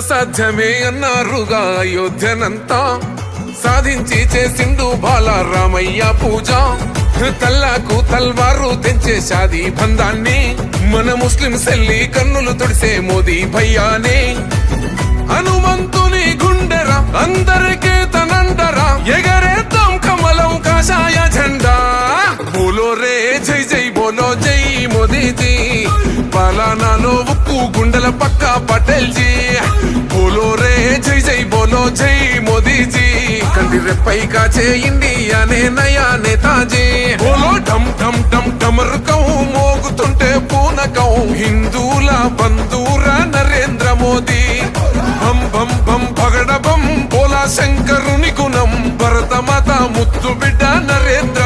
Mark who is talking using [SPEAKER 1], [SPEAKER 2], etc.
[SPEAKER 1] సాధ్యమే అన్నారుగా అయోధ్యనంతా. సాధించి చేసిండు బాల రామయ్య పూజ. తల్లాకు తల్వారు తెంచే షాదీ బంధాన్ని మన ముస్లిం సెల్లి కన్నులు తుడిసే మోదీ భయ్యానే. హనుమంతుని గుండెరా అందరికీ తనండరా ఎగరేద్దాం కమలం కాషాయ జెండా బోలో రే జై జై బోలో జై మోదీజీ. పలానాలో గుండెల పక్క పటేల్ జీ బోలో రే జై జై బోలో జై మోదీజీ. కంటి రెప్పై కాచే ఇండియానే నయా నేతాజీ బోలో డమ్ డమ్ ఢమ్ డమరుకం మోగుతుంటే పూనకం. హిందూల బంధూరా నరేంద్ర మోదీ. బం బం బం పగడ బం బోలా శంకరుని గుణం. భరతమాత ముత్తు బిడ్డ నరేంద్ర